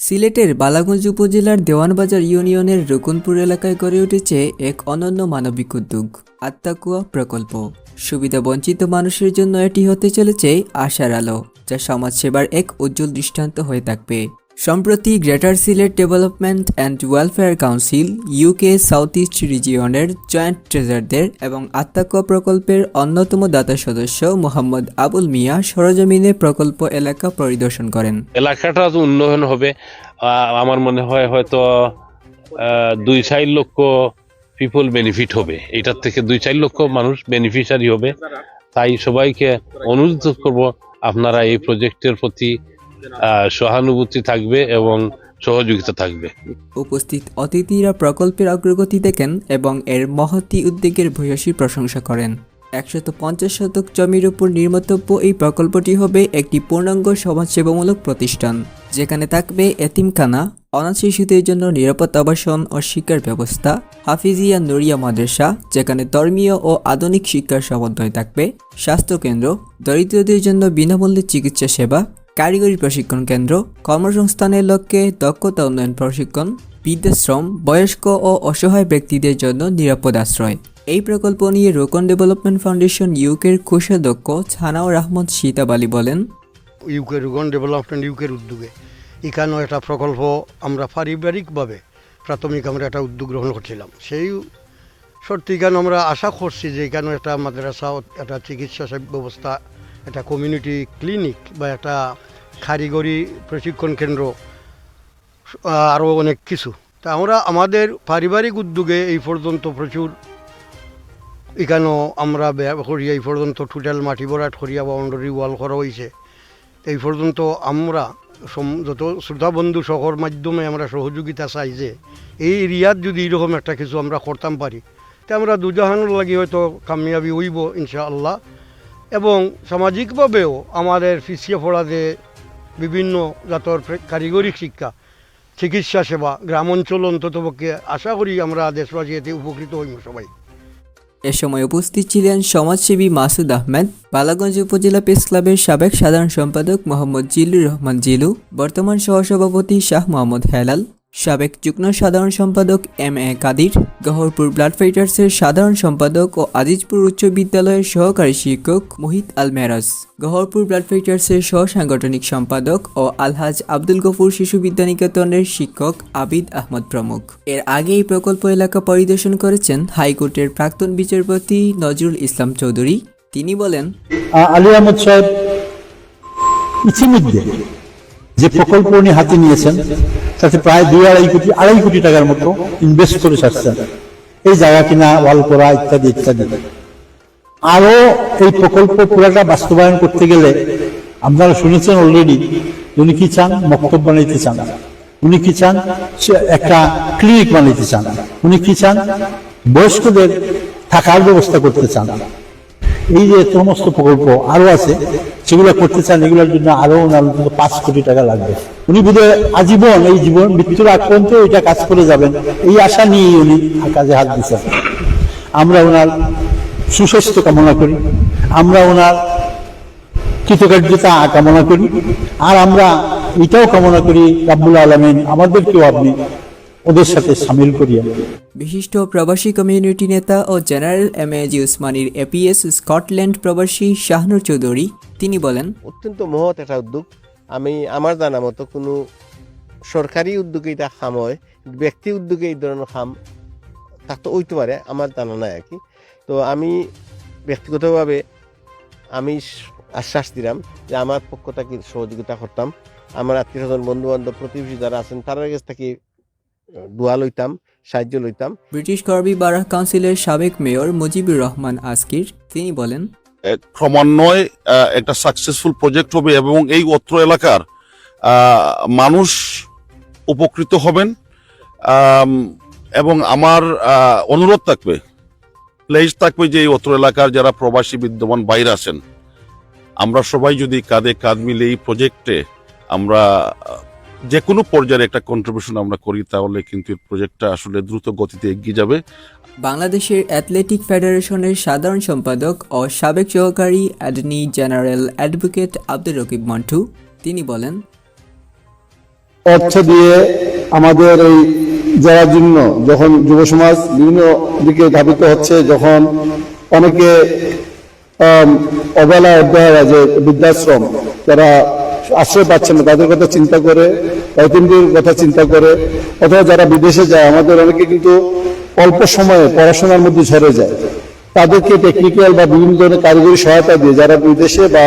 সিলেটের বালাগঞ্জ উপজেলার দেওয়ানবাজার ইউনিয়নের রকুনপুর এলাকায় গড়ে উঠেছে এক অনন্য মানবিক উদ্যোগ, আত্মাকুয়া প্রকল্প। সুবিধা বঞ্চিত মানুষের জন্য এটি হতে চলেছে আশার আলো, যা সমাজসেবার এক উজ্জ্বল দৃষ্টান্ত হয়ে থাকবে। সম্প্রতি greater Sylhet development and welfare council UK south east রিজিয়নের joint ট্রেজারদের এবং আত্মাকুয়া প্রকল্পের অন্যতম দাতা সদস্য মোহাম্মদ আবুল মিয়া সরজমিনে প্রকল্প এলাকা পরিদর্শন করেন। এলাকাটা উন্নয়ন হবে আমার মনে হয় হয়তো দুই চার লক্ষ পিপল বেনিফিট হবে। এটার থেকে দুই চার লক্ষ মানুষ বেনিফিশিয়ারি হবে। তাই সবাইকে অনুরোধ করব, আপনারা এই প্রজেক্টের প্রতি সহানুভূতি থাকবে এবং সহযোগিতা থাকবে। উপস্থিত অতিথিরা প্রকল্পের অগ্রগতি দেখেন এবং এর মহতি উদ্যোগের ভূয়সী প্রশংসা করেন। একশত পঞ্চাশ শতক জমির উপর নির্মিতব্য এই প্রকল্পটি হবে একটি পূর্ণাঙ্গ সমাজসেবামূলক প্রতিষ্ঠান, যেখানে থাকবে এতিমখানা, অনাথ শিশুদের জন্য নিরাপদ আবাসন ও শিক্ষার ব্যবস্থা, হাফিজিয়া নুরিয়া মাদ্রাসা, যেখানে ধর্মীয় ও আধুনিক শিক্ষার সমন্বয় থাকবে, স্বাস্থ্যকেন্দ্র, দরিদ্রদের জন্য বিনামূল্যে চিকিৎসা সেবা কারিগরি প্রশিক্ষণ কেন্দ্র, কর্মসংস্থানের লক্ষ্যে দক্ষতা উন্নয়ন প্রশিক্ষণ বৃদ্ধাশ্রম বয়স্ক ও অসহায় ব্যক্তিদের জন্য নিরাপদ আশ্রয়। এই প্রকল্প নিয়ে রোকন ডেভেলপমেন্ট ফাউন্ডেশন ইউকের কোষাধ্যক্ষ ছানাউর আহমদ সীতাব আলী বলেন। ইউকে রুগন ডেভেলপমেন্ট ইউকের উদ্যোগে। এখানেও একটা প্রকল্প আমরা পারিবারিকভাবে প্রাথমিক আমরা একটা উদ্যোগ গ্রহণ করছিলাম। সেই সত্যি এখানে আমরা আশা করছি যে এখানে একটা মাদ্রাসা, একটা চিকিৎসা ব্যবস্থা, একটা কমিউনিটি ক্লিনিক বা একটা কারিগরি প্রশিক্ষণ কেন্দ্র আরও অনেক কিছু। তা আমরা আমাদের পারিবারিক উদ্যোগে এই পর্যন্ত প্রচুর এখানেও আমরা ব্যয় করি, এই পর্যন্ত টোটাল মাটি ভরাট করিয়া বাউন্ডারি ওয়াল করা হয়েছে। এই পর্যন্ত আমরা যত শ্রোতা বন্ধু সকর মাধ্যমে আমরা সহযোগিতা চাই যে এই এরিয়াত যদি এরকম একটা কিছু আমরা করতাম পারি, তা আমরা দুজাহানোর লাগি হয়তো কামিয়াবি হইব ইনশাআল্লাহ। এবং সামাজিকভাবেও আমাদের পিছিয়ে পড়া যে বিভিন্ন জাতর কারিগরি শিক্ষা, চিকিৎসা সেবা, গ্রাম অঞ্চল অন্ততপক্ষে আশা করি আমরা দেশবাসী এতে উপকৃত হইব সবাই। এ সময় উপস্থিত ছিলেন সমাজসেবী মাসুদ আহমেদ, বালাগঞ্জ উপজেলা প্রেস ক্লাবের সাবেক সাধারণ সম্পাদক মোহাম্মদ জিল্লুর রহমান জিলু বর্তমান সহসভাপতি শাহ মোহাম্মদ হেলাল সাবেক যুগ্ম সাধারণ সম্পাদক M A Kadir, Goharpur blood ফাইটার্সের সাধারণ সম্পাদক ও আজিজপুর উচ্চ বিদ্যালয়ের সহকারী শিক্ষক মোহিত আল মেরাজ গহরপুর ব্লাড ফাইটার্সের সহ সাংগঠনিক সম্পাদক ও আলহাজ আব্দুল গফুর শিশু বিদ্যানিকেতনের শিক্ষক আবিদ আহমদ প্রমুখ। এর আগে এই প্রকল্প এলাকা পরিদর্শন করেছেন হাইকোর্টের প্রাক্তন বিচারপতি নজরুল ইসলাম চৌধুরী। তিনি বলেন আলী আহমদ সাহেব যে প্রকল্প উনি হাতে নিয়েছেন, তাতে প্রায় দুই আড়াই কোটি আড়াই কোটি টাকার মতো ইনভেস্ট করে সারছেন। এই জায়গা কিনা ওয়াল করা ইত্যাদি ইত্যাদি। আরও এই প্রকল্প পুরাটা বাস্তবায়ন করতে গেলে আপনারা শুনেছেন অলরেডি উনি কি চান? মক্তব বানাইতে চান। উনি কি চান? একটা ক্লিনিক বানাইতে চান। উনি কি চান? বয়স্কদের থাকার ব্যবস্থা করতে চান। এই যে সমস্ত প্রকল্প আরও আছে, সেগুলো করতে চান, এগুলোর জন্য আরও ওনার পাঁচ কোটি টাকা লাগবে। উনি বোধহয় আজীবন এই জীবন, মৃত্যুর আগ পর্যন্ত এটা কাজ করে যাবেন। এই আশা নিয়েই উনি কাজে হাত দিচ্ছেন আমরা ওনার সুস্বাস্থ্য কামনা করি, আমরা ওনার কৃতকার্যতা কামনা করি, আর আমরা এটাও কামনা করি, রাব্বুল আলমিন আমাদেরকেও আপনি ওদের সাথে সামিল করিয়া। বিশিষ্ট প্রবাসী কমিউনিটি নেতা ও জেনারেল এম এ জি উসমানির এপিএস স্কটল্যান্ড প্রবাসী শাহনুর চৌধুরী তিনি বলেন অত্যন্ত মহৎ একটা উদ্যোগ। আমি আমার জানা মতো কোনো সরকারি উদ্যোগে এটা খাম হয় ব্যক্তি উদ্যোগে এই ধরনের খাম থাকতে হইতে পারে আমার জানা নাই আর কি। তো আমি ব্যক্তিগতভাবে আমি আশ্বাস দিলাম যে আমার পক্ষ থেকে সহযোগিতা করতাম। আমার আত্মীয় স্বজন বন্ধু বান্ধব প্রতিবেশী যারা আছেন তার কাছ থেকে দোয়া লইতাম সাহায্য লইতাম। ব্রিটিশ করবি বারাহ কাউন্সিলের সাবেক মেয়র মুজিবুর রহমান আসকির তিনি বলেন ক্রমান্বয়ে একটা সাকসেসফুল প্রজেক্ট হবে এবং এই অত্র এলাকার মানুষ উপকৃত হবেন। এবং আমার অনুরোধ থাকবে প্লেজ থাকবে যে এই অত্র এলাকার যারা প্রবাসী বিদ্যমান বাইরে আছেন আমরা সবাই যদি কাঁধে কাঁধ মিলে এই প্রজেক্টে আমরা যে কোনো পর্যায়ে একটা কন্ট্রিবিউশন আমরা করি তাহলে কিন্তু এই প্রজেক্টটা আসলে দ্রুত গতিতে এগিয়ে যাবে। বাংলাদেশের অ্যাথলেটিক ফেডারেশনের সাধারণ সম্পাদক ও সাবেক সহকারী attorney general advocate Abdur Rakib Montu তিনি বলেন অর্থ দিয়ে আমাদের এই যারা জন্য যখন যুব সমাজ বিভিন্ন দিকে ধাবিত হচ্ছে যখন অনেকে আম, অবহেলা অবহেলা যে বৃদ্ধাশ্রম যারা আশ্রয় পাচ্ছে না তাদের কথা চিন্তা করে অতিমদের কথা চিন্তা করে, অথবা যারা বিদেশে যায়, আমাদের অনেকে কিন্তু অল্প সময়ে পড়াশোনার মধ্যে ঝরে যায়। তাদেরকে টেকনিক্যাল বা বিভিন্ন ধরনের কারিগরি সহায়তা দিয়ে যারা বিদেশে বা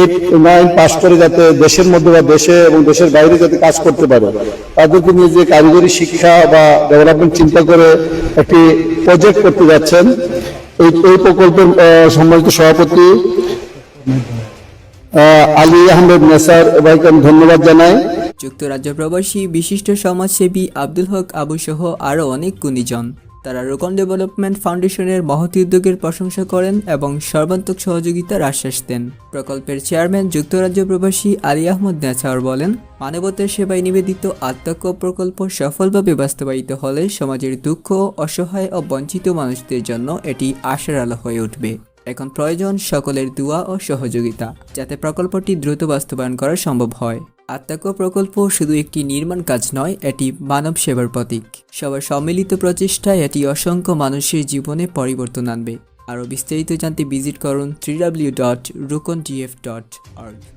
এইট নাইন পাস করে যাতে দেশের মধ্যে বা দেশে এবং দেশের বাইরে যাতে কাজ করতে পারে, তাদেরকে নিয়ে যে কারিগরি শিক্ষা বা ডেভেলপমেন্ট চিন্তা করে একটি প্রজেক্ট করতে যাচ্ছেন, এই এই প্রকল্পের সম্মানিত সভাপতি আলী আহমেদ নেসার ভাইকে আমি ধন্যবাদ জানাই। যুক্তরাজ্য প্রবাসী বিশিষ্ট সমাজসেবী আব্দুল হক আবু সহ আরও অনেক গুণীজন। তারা রোকন ডেভেলপমেন্ট ফাউন্ডেশনের মহতি উদ্যোগের প্রশংসা করেন এবং সর্বান্তক সহযোগিতার আশ্বাস দেন। প্রকল্পের চেয়ারম্যান যুক্তরাজ্য প্রবাসী আলী আহমদ নেছাওয়ার বলেন, মানবতার সেবায় নিবেদিত আত্মক প্রকল্প সফলভাবে বাস্তবায়িত হলে সমাজের দুঃখ, অসহায় ও বঞ্চিত মানুষদের জন্য এটি আশার আলো হয়ে উঠবে। এখন প্রয়োজন সকলের দোয়া ও সহযোগিতা, যাতে প্রকল্পটি দ্রুত বাস্তবায়ন করা সম্ভব হয়। আত্মাক প্রকল্প শুধু একটি নির্মাণ কাজ নয়, এটি মানব সেবার প্রতীক। সবার সম্মিলিত প্রচেষ্টায় এটি অসংখ্য মানুষের জীবনে পরিবর্তন আনবে। আরও বিস্তারিত জানতে ভিজিট করুন three W dot Rukon dot org